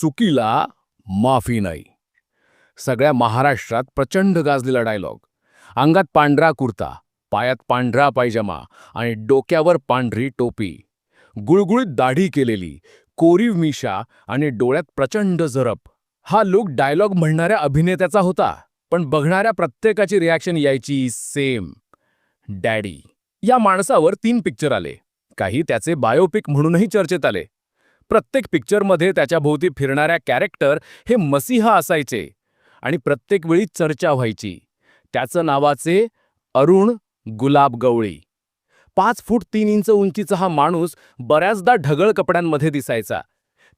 चुकीला माफी नाही. सगळ्या महाराष्ट्रात प्रचंड गाजलेला डायलॉग अंगात पांढरा कुर्ता पायात पांढरा पायजमा आणि डोक्यावर पांढरी टोपी. गुळगुळीत दाढी केलेली कोरीव मिशा आणि डोळ्यात प्रचंड जरप हा लुक डायलॉग म्हणणाऱ्या अभिनेत्याचा होता पण बघणाऱ्या प्रत्येकाची रिॲक्शन यायची सेम डॅडी या माणसावर तीन पिक्चर आले. काही त्याचे बायोपिक म्हणूनही चर्चेत आले. प्रत्येक पिक्चरमध्ये त्याच्या भोवती फिरणाऱ्या कॅरेक्टर हे मसीहा असायचे आणि प्रत्येक वेळी चर्चा व्हायची. त्याचं नावाचे अरुण गुलाब गवळी. पाच फूट तीन इंच उंचीचा हा माणूस बऱ्याचदा ढगळ कपड्यांमध्ये दिसायचा.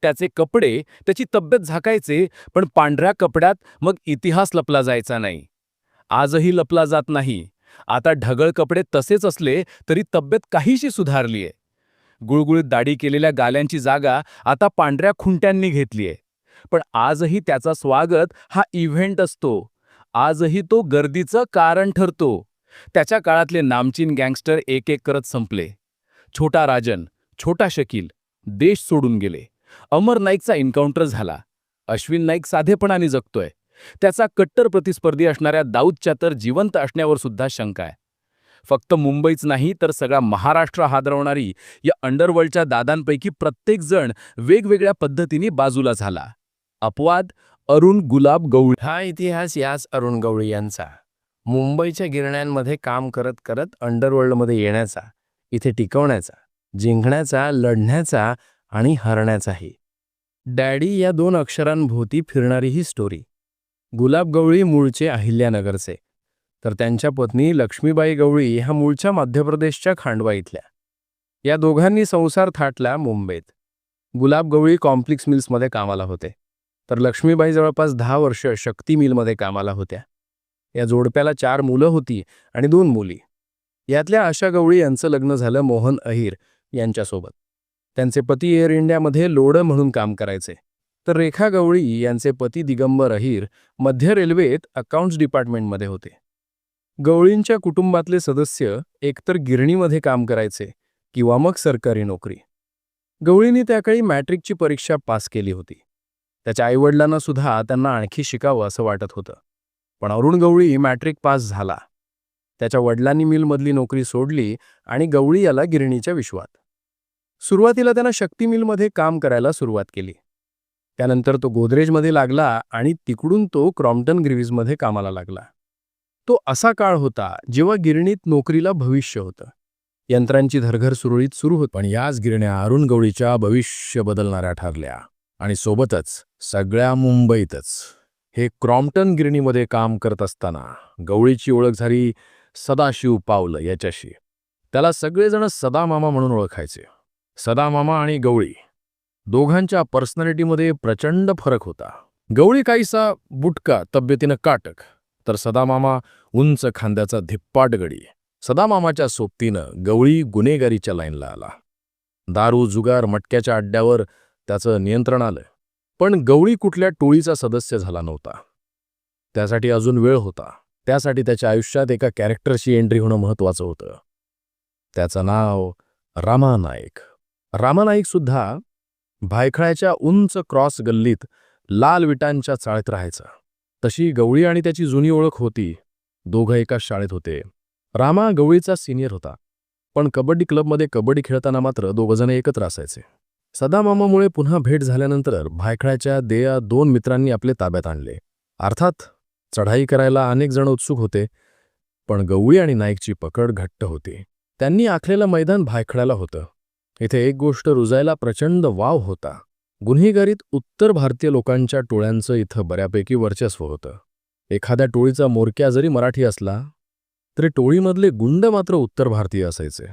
त्याचे कपडे त्याची तब्येत झाकायचे पण पांढऱ्या कपड्यात मग इतिहास लपला जायचा नाही. आजही लपला जात नाही. आता ढगळ कपडे तसेच असले तरी तब्येत काहीशी सुधारलीये. गुळगुळीत दाढी केलेल्या गाल्यांची जागा आता पांढऱ्या खुंट्यांनी घेतलीये पण आजही त्याचा स्वागत हा इव्हेंट असतो. आजही तो गर्दीचं कारण ठरतो. त्याच्या काळातले नामचीन गँगस्टर एक एक करत संपले. छोटा राजन छोटा शकील देश सोडून गेले. अमर नाईकचा एन्काउंटर झाला. अश्विन नाईक साधेपणाने जगतोय. त्याचा कट्टर प्रतिस्पर्धी असणाऱ्या दाऊदच्या तर जिवंत असण्यावर सुद्धा शंका आहे. फक्त मुंबईच नाही तर सगळा महाराष्ट्र हादरवणारी या अंडरवर्ल्डच्या दादांपैकी प्रत्येकजण वेगवेगळ्या पद्धतीने बाजूला झाला. अपवाद अरुण गुलाब गवळी. हा इतिहास याच अरुण गवळी यांचा. मुंबईच्या गिरण्यांमध्ये काम करत करत अंडरवर्ल्डमध्ये येण्याचा इथे टिकवण्याचा जिंकण्याचा लढण्याचा आणि हरण्याचाही. डॅडी या दोन अक्षरांभोवती फिरणारी ही स्टोरी गुलाब गवळी मूळचे अहिल्यानगरचे. तर त्यांच्या पत्नी लक्ष्मीबाई गवळी ह्या मूळच्या मध्य प्रदेशच्या खांडवा इथल्या. या दोघांनी संसार थाटला मुंबईत. गुलाब गवळी कॉम्प्लेक्स मिल्समध्ये कामाला होते. तर लक्ष्मीबाई जवळपास दहा वर्ष शक्ती मिलमध्ये कामाला होत्या. या जोडप्याला चार मुलं होती आणि दोन मुली. यातल्या आशा गवळी यांचं लग्न झालं मोहन अहिर यांच्यासोबत. त्यांचे पती एअर इंडियामध्ये लोडं म्हणून काम करायचे. तर रेखा गवळी यांचे पती दिगंबर अहिर मध्य रेल्वेत अकाउंट्स डिपार्टमेंटमध्ये होते. गवळींच्या कुटुंबातले सदस्य एकतर गिरणीमध्ये काम करायचे किंवा मग सरकारी नोकरी. गवळींनी त्याकाळी मॅट्रिकची परीक्षा पास केली होती. त्याच्या आईवडिलांना सुद्धा त्यांना आणखी शिकावं असं वाटत होतं. पण अरुण गवळी मॅट्रिक पास झाला. त्याच्या वडिलांनी मिलमधली नोकरी सोडली आणि गवळी याला गिरणीच्या विश्वात. सुरुवातीला त्यानं शक्ती मिलमध्ये काम करायला सुरुवात केली. त्यानंतर तो गोदरेजमध्ये लागला आणि तिकडून तो क्रॉम्प्टन ग्रिव्हिजमध्ये कामाला लागला. तो असा काळ होता जेव्हा गिरणीत नोकरीला भविष्य होतं. यंत्रांची धरघर सुरळीत सुरू होत. पण याच गिरण्या अरुण गवळीच्या भविष्य बदलणाऱ्या ठरल्या. आणि सोबतच सगळ्या मुंबईतच. हे क्रॉम्प्टन गिरणीमध्ये काम करत असताना गवळीची ओळख झाली सदाशिव पावलं याच्याशी. त्याला सगळेजण सदामामा म्हणून ओळखायचे. सदामामा आणि गवळी. दोघांच्या पर्सनॅलिटीमध्ये प्रचंड फरक होता. गवळी काहीसा बुटका तब्येतीनं काटक. तर सदामामा उंच खांद्याचा धिप्पाट गडी. सदामामाच्या सोबतीनं गवळी गुन्हेगारीच्या लाईनला आला. दारू जुगार मटक्याच्या अड्ड्यावर त्याचं नियंत्रण आलं. पण गवळी कुठल्या टोळीचा सदस्य झाला नव्हता. त्यासाठी अजून वेळ होता. त्यासाठी त्याच्या आयुष्यात एका कॅरेक्टरची एंट्री होणं महत्वाचं होतं. त्याचं नाव रामा नाईक. रामा नाईकसुद्धा भायखळ्याच्या उंच क्रॉस गल्लीत लाल विटांच्या चाळीत राहायचा. तशी गवळी आणि त्याची जुनी ओळख होती. दोघं एकाच शाळेत होते. रामा गवळीचा सिनियर होता. पण कबड्डी क्लबमध्ये कबड्डी खेळताना मात्र दोघंजण एकत्र असायचे. सदामामामुळे पुन्हा भेट झाल्यानंतर भायखळ्याच्या देया दोन मित्रांनी आपले ताब्यात आणले. अर्थात चढाई करायला अनेक जण उत्सुक होते पण गवळी आणि नाईकची पकड घट्ट होती. त्यांनी आखलेलं मैदान भायखळ्याला होतं. इथे एक गोष्ट रुजायला प्रचंड वाव होता. गुन्हेगारीत उत्तर भारतीय लोकांच्या टोळ्यांचं इथं बऱ्यापैकी वर्चस्व होतं. एखाद्या टोळीचा मोरक्या जरी मराठी असला तरी टोळीमधले गुंड मात्र उत्तर भारतीय असायचे.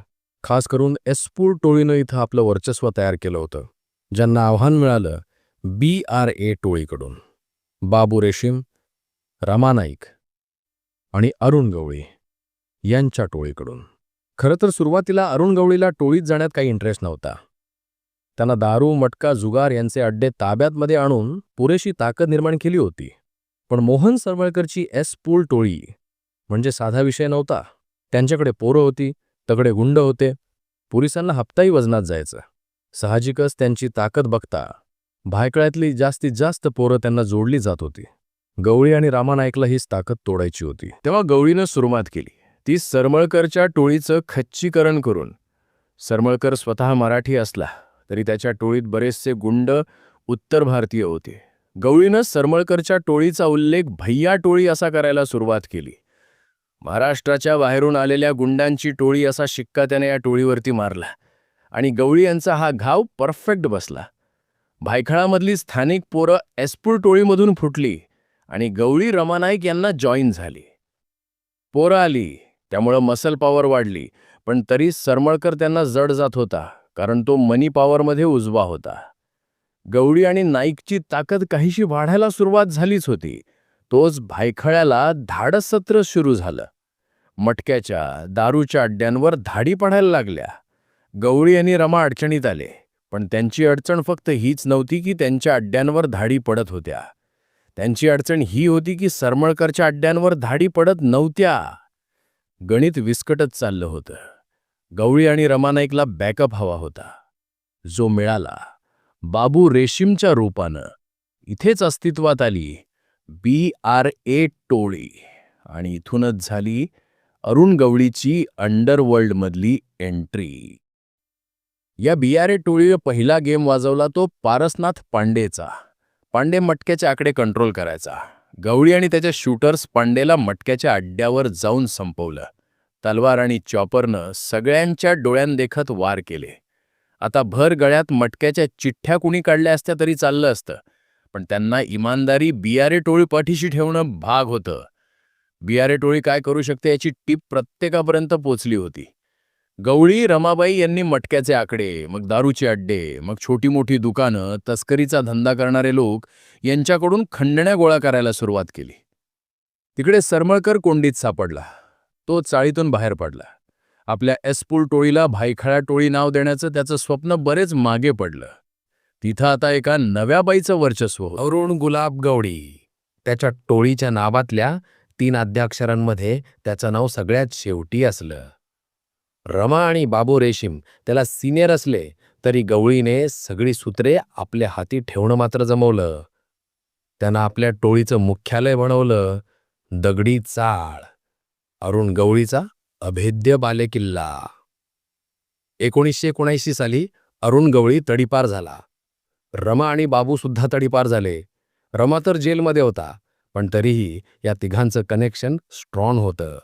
खास करून एसपूर टोळीनं इथं आपलं वर्चस्व तयार केलं होतं ज्यांना आव्हान मिळालं बी आर ए टोळीकडून. बाबू रेशीम रामा नाईक आणि अरुण गवळी यांच्या टोळीकडून. खरं तर सुरुवातीला अरुण गवळीला टोळीत जाण्यात काही इंटरेस्ट नव्हता. त्यांना दारू मटका जुगार यांचे अड्डे ताब्यातमध्ये आणून पुरेशी ताकद निर्माण केली होती. पण मोहन सरवळकरची एस पूल टोळी म्हणजे साधा विषय नव्हता. त्यांच्याकडे पोरं होती तगडे गुंड होते. पोलिसांना हप्ताही वजनात जायचं. साहजिकच त्यांची ताकद बघता भायकळ्यातली जास्तीत जास्त पोरं त्यांना जोडली जात होती. गवळी आणि रामानायकला हीच ताकद तोडायची होती. तेव्हा गवळीनं सुरुवात केली. ती सरमळकरच्या टोळीचं खच्चीकरण करून. सरमळकर स्वतः मराठी असला. तरी त्याच्या टोळीत बरेचसे गुंड उत्तर भारतीय होते. गवळीनं सरमळकरच्या टोळीचा उल्लेख भैया टोळी असा करायला सुरुवात केली. महाराष्ट्राच्या बाहेरून आलेल्या गुंडांची टोळी असा शिक्का त्याने या टोळीवरती मारला आणि गवळी यांचा हा घाव परफेक्ट बसला. भायखळामधली स्थानिक पोरं एसपूर टोळीमधून फुटली आणि गवळी रमानाईक यांना जॉईन झाली. पोरं आली त्यामुळं मसल पॉवर वाढली पण तरी सरमळकर त्यांना जड जात होता. कारण तो मनी पॉवरमध्ये उजवा होता. गवळी आणि नाईकची ताकद काहीशी वाढायला सुरुवात झालीच होती. तोच भायखळ्याला धाडस सत्र सुरू झालं. मटक्याच्या दारूच्या अड्ड्यांवर धाडी पडायला लागल्या. गवळी आणि रमा अडचणीत आले पण त्यांची अडचण फक्त हीच नव्हती की त्यांच्या अड्ड्यांवर धाडी पडत होत्या. त्यांची अडचण ही होती की सरमळकरच्या अड्ड्यांवर धाडी पडत नव्हत्या. गणित विस्कटत चाललं होतं. गवळी आणि रमानाईकला बॅकअप हवा होता. जो मिळाला. बाबू रेशीमच्या रूपानं. इथेच अस्तित्वात आली. बी आर ए टोळी. आणि इथूनच झाली अरुण गवळीची अंडरवर्ल्डमधली एंट्री. या बी आर ए टोळीनं पहिला गेम वाजवला तो पारसनाथ पांडेचा. पांडे मटक्याच्या आकडे कंट्रोल करायचा. गवळी आणि त्याच्या शूटर्स पांडेला मटक्याच्या अड्ड्यावर जाऊन संपवलं. तलवार आणि चॉपरनं सगळ्यांच्या डोळ्यांदेखत वार केले. आता भर गळ्यात मटक्याच्या चिठ्ठ्या कुणी काढल्या असत्या तरी चाललं असतं पण त्यांना इमानदारी बियारे टोळी पाठीशी ठेवणं भाग होतं. बियारे टोळी काय करू शकते याची टीप प्रत्येकापर्यंत पोचली होती. गवळी रमाबाई यांनी मटक्याचे आकडे मग दारूचे अड्डे मग छोटी मोठी दुकानं तस्करीचा धंदा करणारे लोक यांच्याकडून खंडण्या गोळा करायला सुरुवात केली. तिकडे सरमळकर कोंडीत सापडला. तो चाळीतून बाहेर पडला. आपल्या एसपूल टोळीला भायखळा टोळी नाव देण्याचं त्याचं स्वप्न बरेच मागे पडलं. तिथं आता एका नव्या बाईचं वर्चस्व अरुण गुलाब गवडी. त्याच्या टोळीच्या नावातल्या तीन अध्याक्षरांमध्ये त्याचं नाव सगळ्यात शेवटी असलं. रमा आणि बाबू रेशीम त्याला सिनियर असले तरी गवळीने सगळी सूत्रे आपल्या हाती ठेवणं मात्र जमवलं. त्यानं आपल्या टोळीचं मुख्यालय बनवलं. दगडी चाळ. अरुण गवळीचा अभेद्य बालेकिल्ला. एकोणीसशे एकोणऐंशी साली अरुण गवळी तडीपार झाला. रमा आणि बाबू सुद्धा तडीपार झाले. रमा तर जेलमध्ये होता पण तरीही या तिघांचं कनेक्शन स्ट्रॉंग होतं.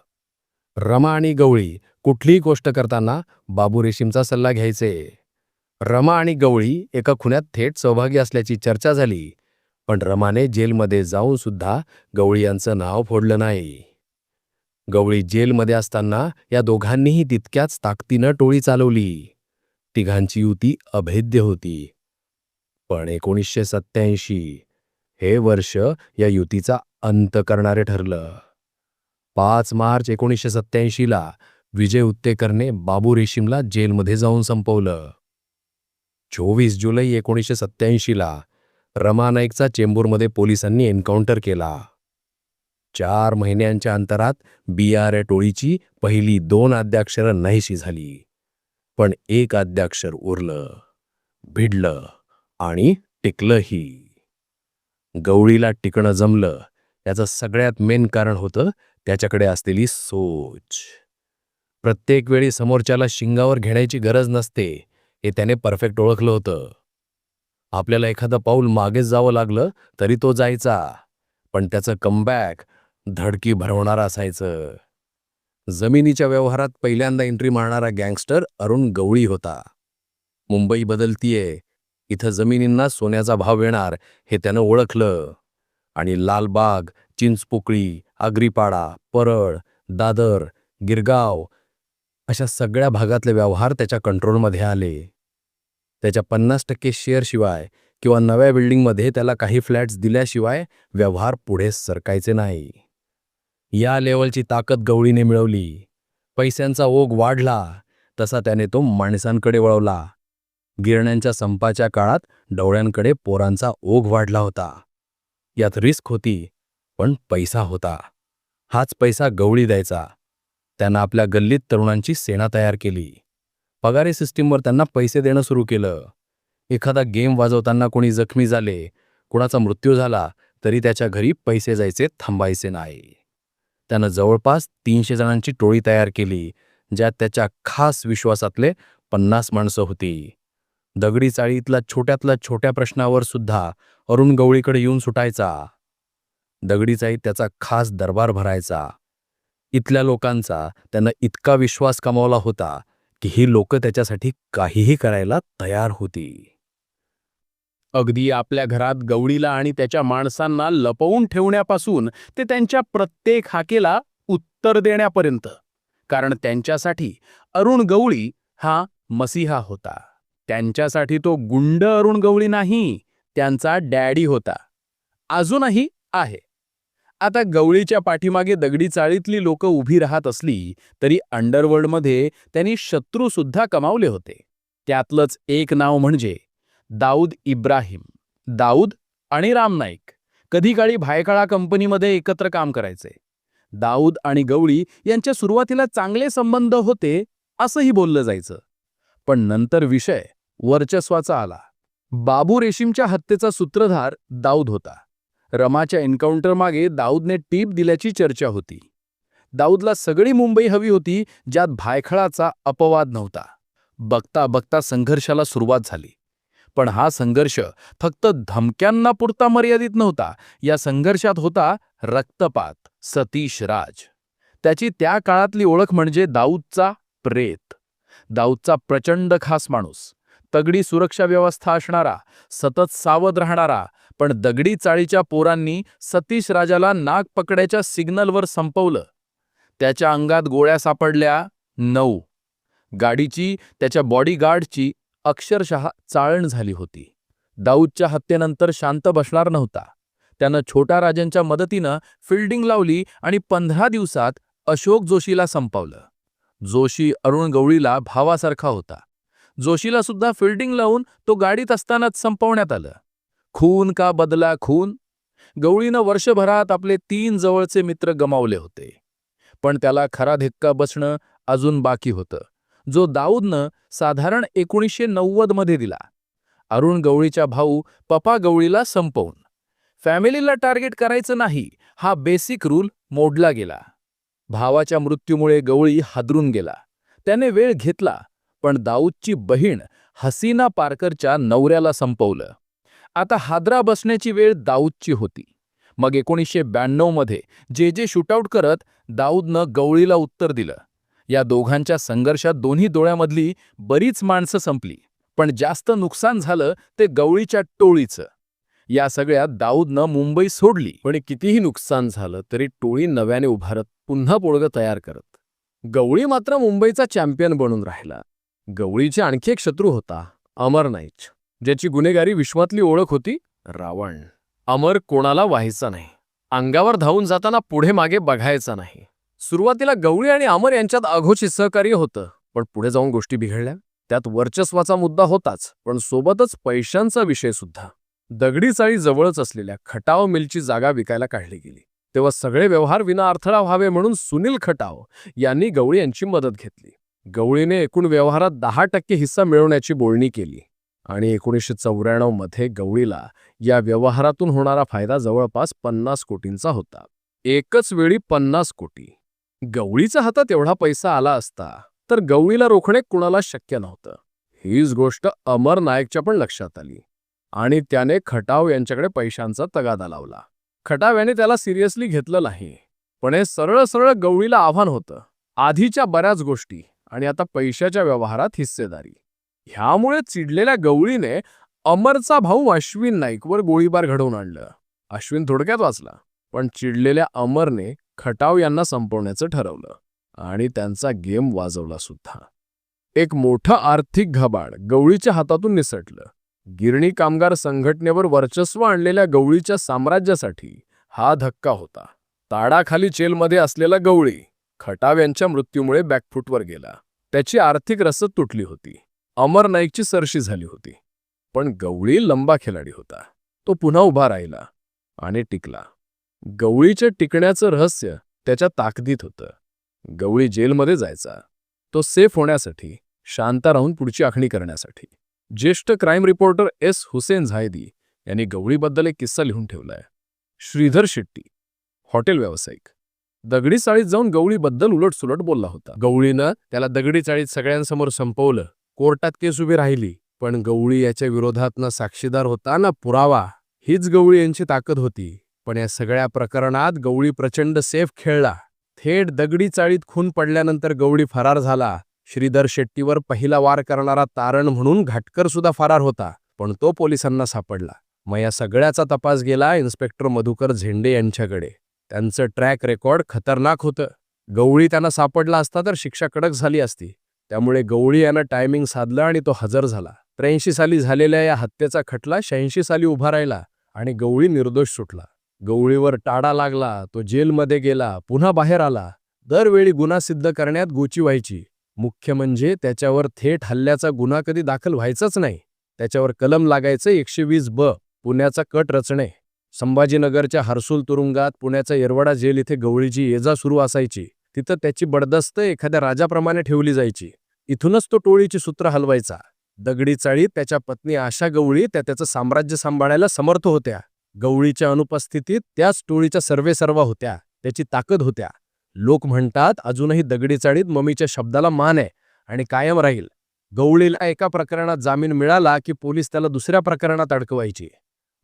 रमा आणि गवळी कुठलीही गोष्ट करताना बाबू रेशीमचा सल्ला घ्यायचे. रमा आणि गवळी एका खुन्यात थेट सहभागी असल्याची चर्चा झाली पण रमाने जेलमध्ये जाऊन सुद्धा गवळी यांचं नाव फोडलं नाही. गवळी जेलमध्ये असताना या दोघांनीही तितक्याच ताकदीनं टोळी चालवली. तिघांची युती अभेद्य होती. पण एकोणीसशे सत्याऐंशी हे वर्ष या युतीचा अंत करणारे ठरलं. पाच मार्च एकोणीसशे सत्याऐंशीला विजय उत्तेकरने बाबू रेशीमला जेलमध्ये जाऊन संपवलं. चोवीस जुलै एकोणीसशे सत्याऐंशीला रमा नाईकचा चेंबूरमध्ये पोलिसांनी एन्काउंटर केला. चार महिन्यांच्या अंतरात बी आर ए टोळीची पहिली दोन आद्याक्षरं नाहीशी झाली. पण एक आद्याक्षर उरलं भिडलं आणि टिकलंही. गवळीला टिकणं जमलं याचं सगळ्यात मेन कारण होतं त्याच्याकडे असलेली सोच. प्रत्येक वेळी समोरच्याला शिंगावर घेण्याची गरज नसते हे त्याने परफेक्ट ओळखलं होतं. आपल्याला एखादं पाऊल मागेच जावं लागलं तरी तो जायचा. पण त्याचं कमबॅक धडकी भरवणारं असायचं. जमिनीच्या व्यवहारात पहिल्यांदा एंट्री मारणारा गँगस्टर अरुण गवळी होता. मुंबई बदलतीये. इथं जमिनींना सोन्याचा भाव येणार हे त्यानं ओळखलं. आणि लालबाग चिंचपोकळी आग्रीपाडा परळ दादर गिरगाव अशा सगळ्या भागातले व्यवहार त्याच्या कंट्रोलमध्ये आले. त्याच्या पन्नास टक्के शेअरशिवाय किंवा नव्या बिल्डिंगमध्ये त्याला काही फ्लॅट्स दिल्याशिवाय व्यवहार पुढे सरकायचे नाही. या लेवलची ताकद गवळीने मिळवली. पैशांचा ओघ वाढला तसा त्याने तो माणसांकडे वळवला. गिरण्यांच्या संपाच्या काळात डोळ्यांकडे पोरांचा ओघ वाढला होता. यात रिस्क होती पण पैसा होता. हाच पैसा गवळी द्यायचा. त्यांना आपल्या गल्लीत तरुणांची सेना तयार केली. पगारी सिस्टीमवर त्यांना पैसे देणं सुरू केलं. एखादा गेम वाजवताना कोणी जखमी झाले कुणाचा मृत्यू झाला तरी त्याच्या घरी पैसे जायचे थांबायचे नाही. त्यानं जवळपास तीनशे जणांची टोळी तयार केली ज्यात त्याच्या खास विश्वासातले पन्नास माणसं होती. दगडी चाळीतला छोट्यातल्या छोट्या प्रश्नावर सुद्धा अरुण गवळीकडे येऊन सुटायचा. दगडी चाळीत त्याचा खास दरबार भरायचा. इथल्या लोकांचा त्यानं इतका विश्वास कमावला होता की ही लोक त्याच्यासाठी काहीही करायला तयार होती. अगदी आपल्या घरात गवळीला आणि त्याच्या माणसांना लपवून ठेवण्यापासून ते त्यांच्या प्रत्येक हाकेला उत्तर देण्यापर्यंत. कारण त्यांच्यासाठी अरुण गवळी हा मसीहा होता. त्यांच्यासाठी तो गुंड अरुण गवळी नाही त्यांचा डॅडी होता. अजूनही आहे. आता गवळीच्या पाठीमागे दगडी चाळीतली लोक उभी राहत असली तरी अंडरवर्ल्डमध्ये त्यांनी शत्रूसुद्धा कमावले होते. त्यातलंच एक नाव म्हणजे दाऊद इब्राहिम दाऊद आणि राम नाईक. कधी काळी भायखळा कंपनीमध्ये एकत्र काम करायचे. दाऊद आणि गवळी यांच्या सुरुवातीला चांगले संबंध होते असंही बोललं जायचं. पण नंतर विषय वर्चस्वाचा आला. बाबू रेशीमच्या हत्येचा सूत्रधार दाऊद होता. रमाच्या एन्काउंटरमागे दाऊदने टीप दिल्याची चर्चा होती. दाऊदला सगळी मुंबई हवी होती ज्यात भायखळाचा अपवाद नव्हता. बघता बघता संघर्षाला सुरुवात झाली. पण हा संघर्ष फक्त धमक्यांना पुरता मर्यादित नव्हता. या संघर्षात होता रक्तपात सतीश राज. त्याची त्या काळातली ओळख म्हणजे दाऊदचा प्रेत. दाऊदचा प्रचंड खास माणूस. तगडी सुरक्षा व्यवस्था असणारा सतत सावध राहणारा पण दगडी चाळीच्या पोरांनी सतीश राजाला नाक पकड्याच्या सिग्नलवर संपवलं. त्याच्या अंगात गोळ्या सापडल्या नऊ. गाडीची त्याच्या बॉडीगार्डची अक्षरशः चाळण झाली होती. दाऊदच्या हत्येनंतर शांत बसणार नव्हता. त्यानं छोटा राजांच्या मदतीनं फिल्डिंग लावली आणि पंधरा दिवसात अशोक जोशीला संपवलं. जोशी अरुण गवळीला भावासारखा होता. जोशीला सुद्धा फिल्डिंग लावून तो गाडीत असतानाच संपवण्यात आलं. खून का बदला खून? गवळीनं वर्षभरात आपले तीन जवळचे मित्र गमावले होते. पण त्याला खरा धिक्का बसणं अजून बाकी होतं. जो दाऊदनं साधारण एकोणीसशे नव्वदमध्ये दिला. अरुण गवळीच्या भाऊ पपा गवळीला संपवून. फॅमिलीला टार्गेट करायचं नाही हा बेसिक रूल मोडला गेला. भावाच्या मृत्यूमुळे गवळी हादरून गेला. त्याने वेळ घेतला पण दाऊदची बहीण हसीना पारकरच्या नवऱ्याला संपवलं. आता हादरा बसण्याची वेळ दाऊदची होती. मग एकोणीसशे ब्याण्णवमध्ये जे जे शूटआउट करत दाऊदनं गवळीला उत्तर दिलं. या दोघांच्या संघर्षात दोन्ही डोळ्यामधली बरीच माणसं संपली. पण जास्त नुकसान झालं ते गवळीच्या टोळीचं. या सगळ्यात दाऊदनं मुंबई सोडली. पण कितीही नुकसान झालं तरी टोळी नव्याने उभारत पुन्हा पोळगं तयार करत. गवळी मात्र मुंबईचा चॅम्पियन बनून राहिला. गवळीचे आणखी एक शत्रू होता अमर नाईच ज्याची गुन्हेगारी विश्वातली ओळख होती रावण. अमर कोणाला व्हायचा नाही. अंगावर धावून जाताना पुढे मागे बघायचा नाही. सुरुवातीला गवळी आणि अमर यांच्यात अघोषित सहकार्य होतं पण पुढे जाऊन गोष्टी बिघडल्या. त्यात वर्चस्वाचा मुद्दा होताच पण सोबतच पैशांचा विषय सुद्धा. दगडी चाळी जवळच असलेल्या खटाव मिलची जागा विकायला काढली गेली. तेव्हा सगळे व्यवहार विना अडथळा व्हावे म्हणून सुनील खटाव यांनी गवळी यांची मदत घेतली. गवळीने एकूण व्यवहारात दहा टक्के हिस्सा मिळवण्याची बोलणी केली. आणि एकोणीसशे चौऱ्याण्णवमध्ये गवळीला या व्यवहारातून होणारा फायदा जवळपास पन्नास कोटींचा होता. एकच वेळी पन्नास कोटी. गवळीचा हातात एवढा पैसा आला असता तर गवळीला रोखणे कुणाला शक्य नव्हतं. हीच गोष्ट अमर नायकच्या पण लक्षात आली. आणि त्याने खटाव यांच्याकडे पैशांचा तगादा लावला. खटाव याने त्याला सिरियसली घेतलं नाही पण हे सरळ सरळ गवळीला आव्हान होतं. आधीच्या बऱ्याच गोष्टी आणि आता पैशाच्या व्यवहारात हिस्सेदारी. ह्यामुळे चिडलेल्या गवळीने अमरचा भाऊ अश्विन नाईकवर गोळीबार घडवून आणलं. अश्विन थोडक्यात वाचला पण चिडलेल्या अमरने खटाव यांना संपवण्याचं ठरवलं आणि त्यांचा गेम वाजवला सुद्धा. एक मोठं आर्थिक घबाड गवळीच्या हातातून निसटलं. गिरणी कामगार संघटनेवर वर्चस्व आणलेल्या गवळीच्या साम्राज्यासाठी हा धक्का होता. ताडाखाली जेलमध्ये असलेला गवळी खटाव यांच्या मृत्यूमुळे बॅकफूटवर गेला. त्याची आर्थिक रसद तुटली होती. अमर नाईकची सरशी झाली होती. पण गवळी लंबा खिलाडी होता. तो पुन्हा उभा राहिला आणि टिकला. गवळीच्या टिकण्याचं रहस्य त्याच्या ताकदीत होतं. गवळी जेलमध्ये जायचा. तो सेफ होण्यासाठी शांत राहून पुढची आखणी करण्यासाठी. ज्येष्ठ crime reporter S Hussain Zaidi यांनी गवळीबद्दल एक किस्सा लिहून ठेवलाय. श्रीधर शेट्टी हॉटेल व्यावसायिक. दगडी चाळीत जाऊन गवळीबद्दल उलटसुलट बोलला होता. गवळीनं त्याला दगडी चाळीत सगळ्यांसमोर संपवलं. कोर्टात केस उभी राहिली पण गवळी याच्या विरोधात ना साक्षीदार होता ना पुरावा हीच गवळी यांची ताकद होती. पण या सगळ्या प्रकरणात गवळी प्रचंड सेफ खेळला. थेट दगडी चाळीत खून पडल्यानंतर गवळी फरार झाला. श्रीधर शेट्टीवर पहिला वार करणारा तारण म्हणून घाटकर सुद्धा फरार होता पण तो पोलिसांना सापडला. मग या सगळ्याचा तपास गेला इन्स्पेक्टर मधुकर झेंडे यांच्याकडे. त्यांचं ट्रॅक रेकॉर्ड खतरनाक होतं. गवळी त्यांना सापडला असता तर शिक्षा कडक झाली असती. त्यामुळे गवळी यानं टायमिंग साधलं आणि तो हजर झाला. त्र्याऐंशी साली झालेल्या या हत्येचा खटला शहाऐंशी साली उभा राहिला आणि गवळी निर्दोष सुटला. गवळीवर टाडा लागला तो जेलमध्ये गेला पुन्हा बाहेर आला. दरवेळी गुन्हा सिद्ध करण्यात गोची व्हायची. मुख्य म्हणजे त्याच्यावर थेट हल्ल्याचा गुन्हा कधी दाखल व्हायचाच नाही. त्याच्यावर कलम लागायचं एकशे वीस ब पुण्याचा कट रचणे. संभाजीनगरच्या हर्सुल तुरुंगात पुण्याचा येरवडा जेल इथे गवळीची येजा सुरू असायची. तिथं त्याची बडदस्त एखाद्या राजाप्रमाणे ठेवली जायची. इथूनच तो टोळीची सूत्र हलवायचा. दगडी चाळीत त्याच्या पत्नी आशा गवळी त्या त्याचं साम्राज्य सांभाळायला समर्थ होत्या. गवळीच्या अनुपस्थितीत त्याच टोळीच्या सर्वेसर्वा होत्या. त्याची ताकद होत्या. लोक म्हणतात अजूनही दगडी चाळीत ममीच्या शब्दाला मान आहे आणि कायम राहील. गवळीला एका प्रकरणात जामीन मिळाला की पोलीस त्याला दुसऱ्या प्रकरणात अडकवायची.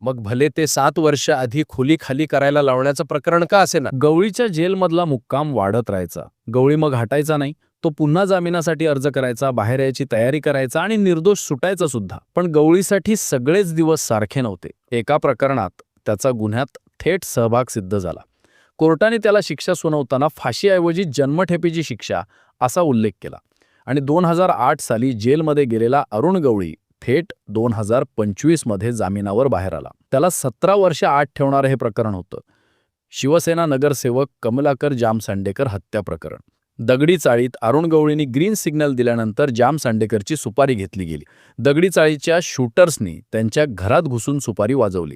मग भले ते सात वर्ष आधी खोली खाली करायला लावण्याचं प्रकरण का असे ना गवळीच्या जेलमधला मुक्काम वाढत राहायचा. गवळी मग हटायचा नाही तो पुन्हा जामिनासाठी अर्ज करायचा बाहेर यायची तयारी करायचा आणि निर्दोष सुटायचा सुद्धा. पण गवळीसाठी सगळेच दिवस सारखे नव्हते. एका प्रकरणात त्याचा गुन्ह्यात थेट सहभाग सिद्ध झाला. कोर्टाने त्याला शिक्षा सुनावताना फाशीऐवजी जन्मठेपीची शिक्षा असा उल्लेख केला. आणि दोन हजार आठ साली जेलमध्ये गेलेला अरुण गवळी थेट दोन हजार पंचवीसमध्ये जामिनावर बाहेर आला. त्याला सतरा वर्ष आत ठेवणारं हे प्रकरण होतं. शिवसेना नगरसेवक कमलाकर जाम सांडेकर हत्या प्रकरण. दगडी चाळीत अरुण गवळींनी ग्रीन सिग्नल दिल्यानंतर जाम सांडेकरची सुपारी घेतली गेली. दगडी चाळीच्या शूटर्सनी त्यांच्या घरात घुसून सुपारी वाजवली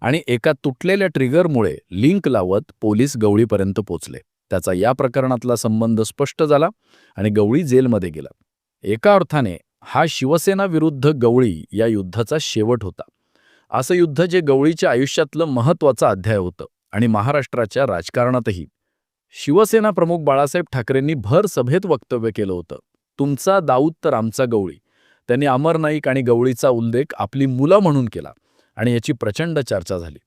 आणि एका तुटलेल्या ट्रिगरमुळे लिंक लावत पोलीस गवळीपर्यंत पोचले. त्याचा या प्रकरणातला संबंध स्पष्ट झाला आणि गवळी जेलमध्ये गेला. एका अर्थाने हा शिवसेना विरुद्ध गवळी या युद्धाचा शेवट होता. असं युद्ध जे गवळीच्या आयुष्यातलं महत्त्वाचं अध्याय होतं आणि महाराष्ट्राच्या राजकारणातही. शिवसेना प्रमुख बाळासाहेब ठाकरेंनी भर सभेत वक्तव्य केलं होतं. तुमचा दाऊद तर आमचा गवळी. त्यांनी अमर नाईक आणि गवळीचा उल्लेख आपली मुलं म्हणून केला आणि याची प्रचंड चर्चा झाली.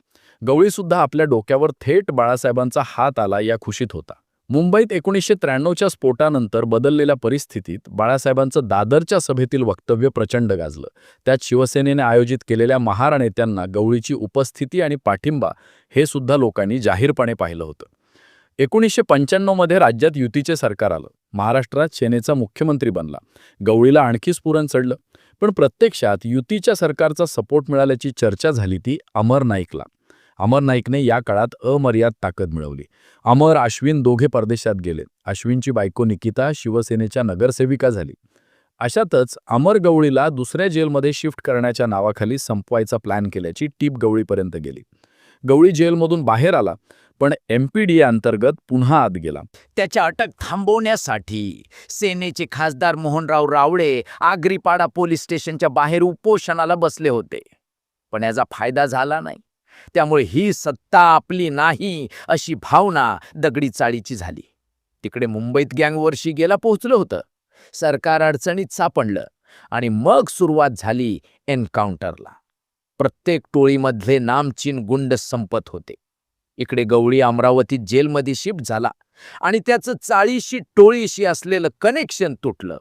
गवळीसुद्धा आपल्या डोक्यावर थेट बाळासाहेबांचा हात आला या खुशीत होता. मुंबईत एकोणीसशे त्र्याण्णवच्या स्फोटानंतर बदललेल्या परिस्थितीत बाळासाहेबांचं दादरच्या सभेतील वक्तव्य प्रचंड गाजलं. त्यात शिवसेनेने आयोजित केलेल्या महाराणेत्यांना गवळीची उपस्थिती आणि पाठिंबा हे सुद्धा लोकांनी जाहीरपणे पाहिलं होतं. एकोणीसशे पंच्याण्णवमध्ये राज्यात युतीचे सरकार आलं. महाराष्ट्रात सेनेचा मुख्यमंत्री बनला. गवळीला आणखी स्फुरण चढलं. पण प्रत्यक्षात युतीच्या सरकारचा सपोर्ट मिळाल्याची चर्चा झाली ती अमर नाईकला अमर नाईकने या काळात अमर्याद ताकद मिळवली. अमर अश्विन दोघे परदेशात गेले. अश्विनची बायको निकिता शिवसेनेच्या नगरसेविका झाली. अशातच अमर गवळीला दुसऱ्या जेलमध्ये शिफ्ट करण्याच्या नावाखाली संपवायचा प्लॅन केल्याची टीप गवळीपर्यंत गेली. गवळी जेलमधून बाहेर आला पण एमपीडीए अंतर्गत पुन्हा आत गेला. त्याच्या अटक थांबवण्यासाठी सेनेचे खासदार मोहनराव रावळे आगरीपाडा पोलीस स्टेशनच्या बाहेर उपोषणाला बसले होते. पण याचा फायदा झाला नाही. त्यामुळे ही सत्ता आपली नाही अशी भावना दगडी चाळीची झाली. तिकडे मुंबईत गँगवर्षी गेला पोहोचलं होतं. सरकार अडचणीत सापडलं आणि मग सुरुवात झाली एन्काउंटरला. प्रत्येक टोळीमधले नामचीन गुंड संपत होते. इकडे गवळी अमरावतीत जेलमध्ये शिफ्ट झाला आणि त्याचं चाळीशी टोळीशी असलेलं कनेक्शन तुटलं.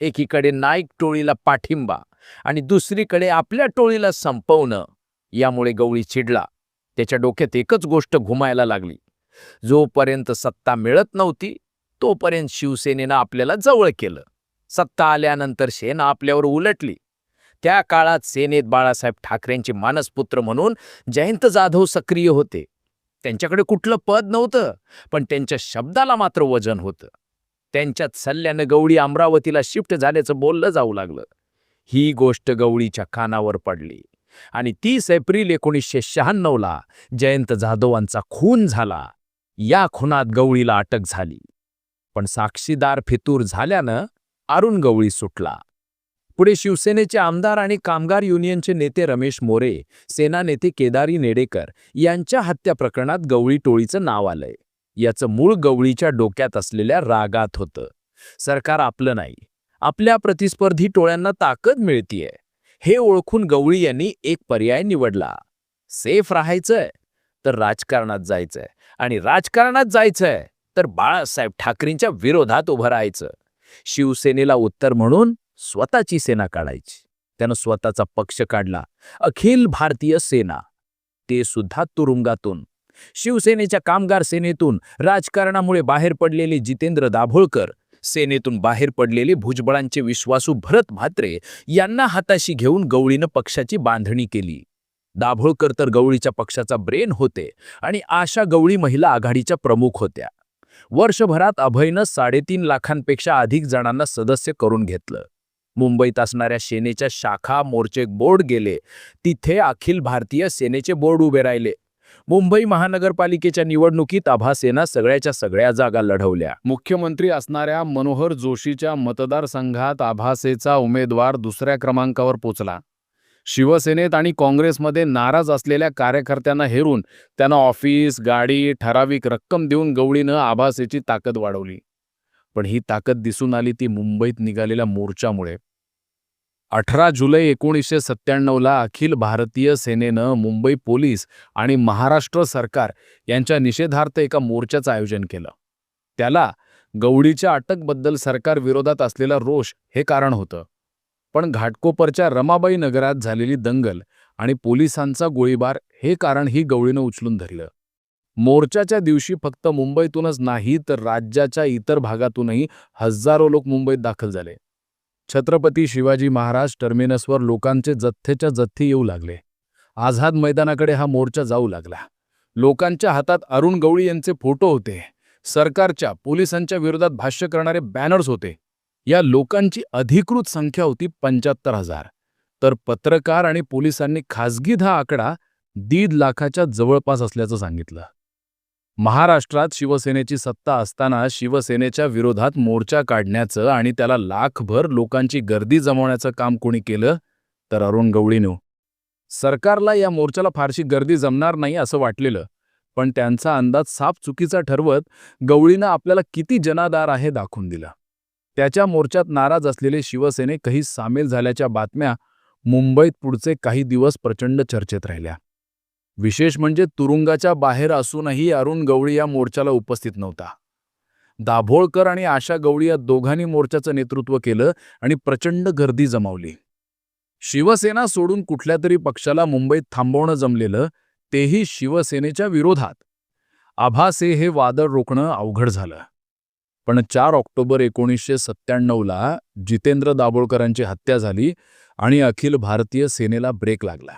एकीकडे नाईक टोळीला पाठिंबा आणि दुसरीकडे आपल्या टोळीला संपवणं यामुळे गवळी चिडला. त्याच्या डोक्यात एकच गोष्ट घुमायला लागली. जोपर्यंत सत्ता मिळत नव्हती तोपर्यंत शिवसेनेनं आपल्याला जवळ केलं. सत्ता आल्यानंतर सेना आपल्यावर उलटली. त्या काळात सेनेत बाळासाहेब ठाकरेंचे मानसपुत्र म्हणून जयंत जाधव सक्रिय होते. त्यांच्याकडे कुठलं पद नव्हतं पण त्यांच्या शब्दाला मात्र वजन होतं. त्यांच्यात सल्ल्यानं गवळी अमरावतीला शिफ्ट झाल्याचं बोललं जाऊ लागलं. ही गोष्ट गवळीच्या कानावर पडली. आणि तीस एप्रिल एकोणीसशे शहाण्णवला जयंत जाधवांचा खून झाला. या खुनात गवळीला अटक झाली. पण साक्षीदार फितूर झाल्यानं अरुण गवळी सुटला. पुढे शिवसेनेचे आमदार आणि कामगार युनियनचे नेते रमेश मोरे सेना नेते केदारी नेडेकर यांच्या हत्या प्रकरणात गवळी टोळीचं नाव आलंय. याचं मूळ गवळीच्या डोक्यात असलेल्या रागात होतं. सरकार आपलं नाही. आपल्या प्रतिस्पर्धी टोळ्यांना ताकद मिळतीये. हे ओळखून गवळी यांनी एक पर्याय निवडला. सेफ राहायचंय तर राजकारणात जायचंय. आणि राजकारणात जायचंय तर बाळासाहेब ठाकरेंच्या विरोधात उभं राहायचं. शिवसेनेला उत्तर म्हणून स्वतःची सेना काढायची. त्यानं स्वतःचा पक्ष काढला. अखिल भारतीय सेना. ते सुद्धा तुरुंगातून. शिवसेनेच्या कामगार सेनेतून राजकारणामुळे बाहेर पडलेले जितेंद्र दाभोळकर सेनेतून बाहेर पडलेले भुजबळांचे विश्वासू भरत म्हात्रे यांना हाताशी घेऊन गवळीनं पक्षाची बांधणी केली. दाभोळकर तर गवळीच्या पक्षाचा ब्रेन होते आणि आशा गवळी महिला आघाडीच्या प्रमुख होत्या. वर्षभरात अभयनं साडेतीन लाखांपेक्षा अधिक जणांना सदस्य करून घेतलं. मुंबईत असणाऱ्या सेनेच्या शाखा मोर्चे बोर्ड गेले. तिथे अखिल भारतीय सेनेचे बोर्ड उभे राहिले. मुंबई महानगरपालिकेच्या निवडणुकीत आभासेना सगळ्याच्या सगळ्या जागा लढवल्या. मुख्यमंत्री असणाऱ्या मनोहर जोशीच्या मतदारसंघात आभासेचा उमेदवार दुसऱ्या क्रमांकावर पोचला. शिवसेनेत आणि काँग्रेसमध्ये नाराज असलेल्या कार्यकर्त्यांना हेरून त्यांना ऑफिस गाडी ठराविक रक्कम देऊन गवळीनं आभासेची ताकद वाढवली. पण ही ताकद दिसून आली ती मुंबईत निघालेल्या मोर्चामुळे. अठरा जुलै एकोणीसशे सत्त्याण्णवला अखिल भारतीय सेनेनं मुंबई पोलीस आणि महाराष्ट्र सरकार यांच्या निषेधार्थ एका मोर्चाचं आयोजन केलं. त्याला गवळीच्या अटकबद्दल सरकार विरोधात असलेला रोष हे कारण होतं. पण घाटकोपरच्या रमाबाई नगरात झालेली दंगल आणि पोलिसांचा गोळीबार हे कारण ही गवळीनं उचलून धरलं. मोर्चाच्या दिवशी फक्त मुंबईतूनच नाही तर राज्याच्या इतर भागातूनही हजारो लोक मुंबईत दाखल झाले. छत्रपती शिवाजी महाराज टर्मिनसवर लोकांचे जथ्थेच्या जथ्थी येऊ लागले. आझाद मैदानाकडे हा मोर्चा जाऊ लागला. लोकांच्या हातात अरुण गवळी यांचे फोटो होते. सरकारच्या पोलिसांच्या विरोधात भाष्य करणारे बॅनर्स होते. या लोकांची अधिकृत संख्या होती पंच्याहत्तर हजार. तर पत्रकार आणि पोलिसांनी खासगीत हा आकडा दीड लाखाच्या जवळपास असल्याचं सांगितलं. महाराष्ट्रात शिवसेनेची सत्ता असताना शिवसेनेच्या विरोधात मोर्चा काढण्याचं आणि त्याला लाखभर लोकांची गर्दी जमवण्याचं काम कोणी केलं? तर अरुण गवळीनं. सरकारला या मोर्चाला फारशी गर्दी जमणार नाही असं वाटलेलं. पण त्यांचा अंदाज साफ चुकीचा ठरवत गवळीनं आपल्याला किती जनादार आहे दाखवून दिला. त्याच्या मोर्चात नाराज असलेले शिवसेने काही सामील झाल्याच्या बातम्या मुंबईत पुढचे काही दिवस प्रचंड चर्चेत राहिल्या. विशेष म्हणजे तुरुंगाच्या बाहेर असूनही अरुण गवळी या मोर्चाला उपस्थित नव्हता. दाभोळकर आणि आशा गवळी या दोघांनी मोर्चाचं नेतृत्व केलं आणि प्रचंड गर्दी जमावली. शिवसेना सोडून कुठल्या तरी पक्षाला मुंबईत थांबवणं जमलेलं तेही शिवसेनेच्या विरोधात. आभासे हे वादळ रोखणं अवघड झालं. पण चार ऑक्टोबर एकोणीसशे सत्त्याण्णवला जितेंद्र दाभोळकरांची हत्या झाली आणि अखिल भारतीय सेनेला ब्रेक लागला.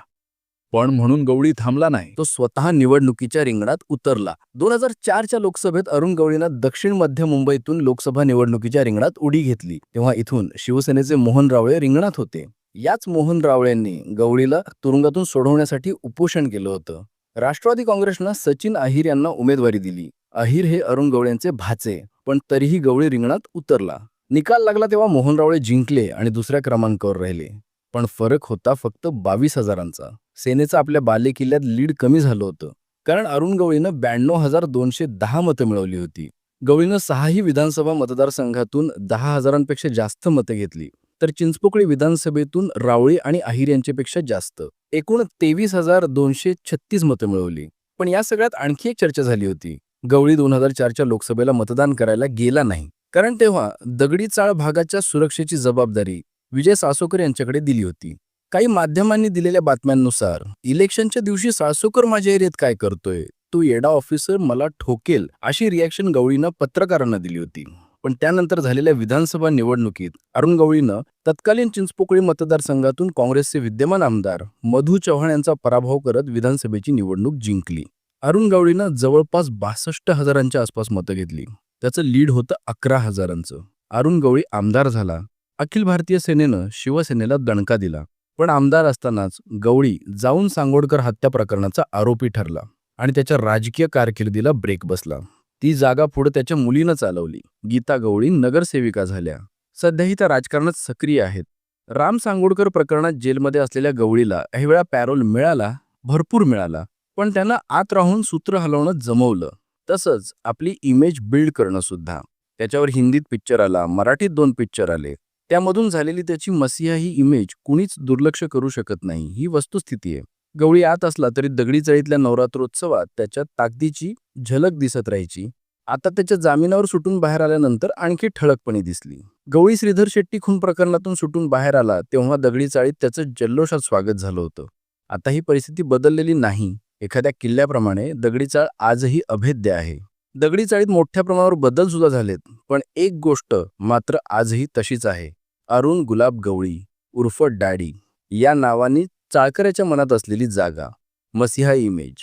पण म्हणून गवळी थांबला नाही. तो स्वतः निवडणुकीच्या रिंगणात उतरला. दोन हजार चारच्या लोकसभेत अरुण गवळीनं दक्षिण मध्य मुंबईतून लोकसभा निवडणुकीच्या रिंगणात उडी घेतली. तेव्हा इथून शिवसेनेचे मोहन रावळे रिंगणात होते. याच मोहन रावळेंनी गवळीला तुरुंगातून सोडवण्यासाठी उपोषण केलं होतं. राष्ट्रवादी काँग्रेसनं सचिन अहिर यांना उमेदवारी दिली. अहिर हे अरुण गवळेंचे भाचे पण तरीही गवळी रिंगणात उतरला. निकाल लागला तेव्हा मोहन रावळे जिंकले आणि दुसऱ्या क्रमांकावर राहिले. पण फरक होता फक्त बावीस हजारांचा. सेनेचं आपल्या बालेकिल्ल्यात लीड कमी झालं होतं. कारण अरुण गवळीनं ब्याण्णव हजार दोनशे दहा मतं मिळवली होती. गवळीनं सहाही विधानसभा मतदारसंघातून दहा हजारांपेक्षा जास्त मतं घेतली. तर चिंचपोकळी विधानसभेतून रावळी आणि अहिर यांच्यापेक्षा जास्त. एकूण तेवीस हजार दोनशे छत्तीस मतं मिळवली. पण या सगळ्यात आणखी एक चर्चा झाली होती. गवळी दोन हजार चारच्या लोकसभेला मतदान करायला गेला नाही. कारण तेव्हा दगडी चाळ भागाच्या सुरक्षेची जबाबदारी विजय सासोकर यांच्याकडे दिली होती. काही माध्यमांनी दिलेल्या बातम्यांनुसार इलेक्शनच्या दिवशी साळसोकर माझ्या एरियात काय करतोय तो येडा ऑफिसर मला ठोकेल अशी रिॲक्शन गवळीनं पत्रकारांना दिली होती. पण त्यानंतर झालेल्या विधानसभा निवडणुकीत अरुण गवळीनं तत्कालीन चिंचपोकळी मतदारसंघातून काँग्रेसचे विद्यमान आमदार मधू चव्हाण यांचा पराभव करत विधानसभेची निवडणूक जिंकली. अरुण गवळीनं जवळपास बासष्ट हजारांच्या आसपास मतं घेतली. त्याचं लीड होतं अकरा हजारांचं. अरुण गवळी आमदार झाला. अखिल भारतीय सेनेनं शिवसेनेला दणका दिला. पण आमदार असतानाच गवळी जाऊन सांगोडकर हत्या प्रकरणाचा आरोपी ठरला आणि त्याच्या राजकीय कारकिर्दीला ब्रेक बसला. ती जागा पुढे त्याच्या मुलीनं चालवली. गीता गवळी नगरसेविका झाल्या. सध्याही त्या राजकारणात सक्रिय आहेत. राम सांगोडकर प्रकरणात जेलमध्ये असलेल्या गवळीला काही वेळा पॅरोल मिळाला भरपूर मिळाला पण त्यांना आत राहून सूत्र हलवणं जमवलं. तसंच आपली इमेज बिल्ड करणं सुद्धा. त्याच्यावर हिंदीत पिक्चर आला मराठीत दोन पिक्चर आले. त्यामधून झालेली त्याची मसिया ही इमेज कुणीच दुर्लक्ष करू शकत नाही. ही वस्तुस्थिती आहे. गवळी आत असला तरी दगडी चाळीतल्या नवरात्रोत्सवात त्याच्या ताकदीची झलक दिसत राहायची. आता त्याच्या जामिनावर सुटून बाहेर आल्यानंतर आणखी ठळकपणे दिसली. गवळी श्रीधर शेट्टी खून प्रकरणातून सुटून बाहेर आला तेव्हा दगडी चाळीत त्याचं जल्लोषात स्वागत झालं होतं. आता ही परिस्थिती बदललेली नाही. एखाद्या किल्ल्याप्रमाणे दगडी चाळ आजही अभेद्य आहे. दगडी चाळीत मोठ्या प्रमाणावर बदल सुद्धा झालेत पण एक गोष्ट मात्र आजही तशीच आहे. अरुण गुलाब गवळी उर्फ डॅडी या नावानी चाळकऱ्याच्या मनात असलेली जागा मसिहा इमेज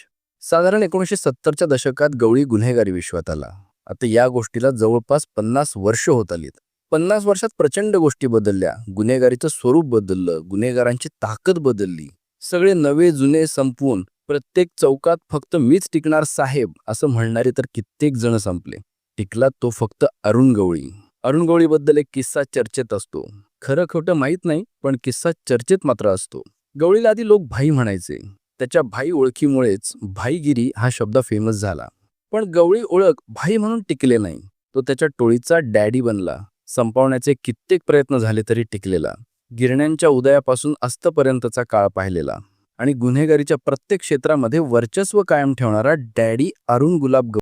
साधारण एकोणीसशे सत्तरच्या दशकात गवळी गुन्हेगारी विश्वात आला. आता या गोष्टीला जवळपास पन्नास वर्ष होत आलीत. पन्नास वर्षात प्रचंड गोष्टी बदलल्या. गुन्हेगारीचं स्वरूप बदललं गुन्हेगारांची ताकद बदलली. सगळे नवे जुने संपवून प्रत्येक चौकात फक्त मीच टिकणार साहेब असं म्हणणारे तर कित्येक जण संपले. टिकला तो फक्त अरुण गवळी. अरुण गवळीबद्दल एक किस्सा चर्चेत असतो. खरं खोटं माहीत नाही पण किस्सा चर्चेत मात्र असतो. गवळीला आधी लोक भाई म्हणायचे. त्याच्या भाई ओळखीमुळेच भाईगिरी हा शब्द फेमस झाला. पण गवळी ओळख भाई म्हणून टिकले नाही. तो त्याच्या टोळीचा डॅडी बनला. संपवण्याचे कित्येक प्रयत्न झाले तरी टिकलेला. गिरण्यांच्या उदयापासून अस्तपर्यंतचा काळ पाहिलेला. आणि गुन्हेगारीच्या प्रत्येक क्षेत्रामध्ये वर्चस्व कायम ठेवणारा डॅडी अरुण गुलाब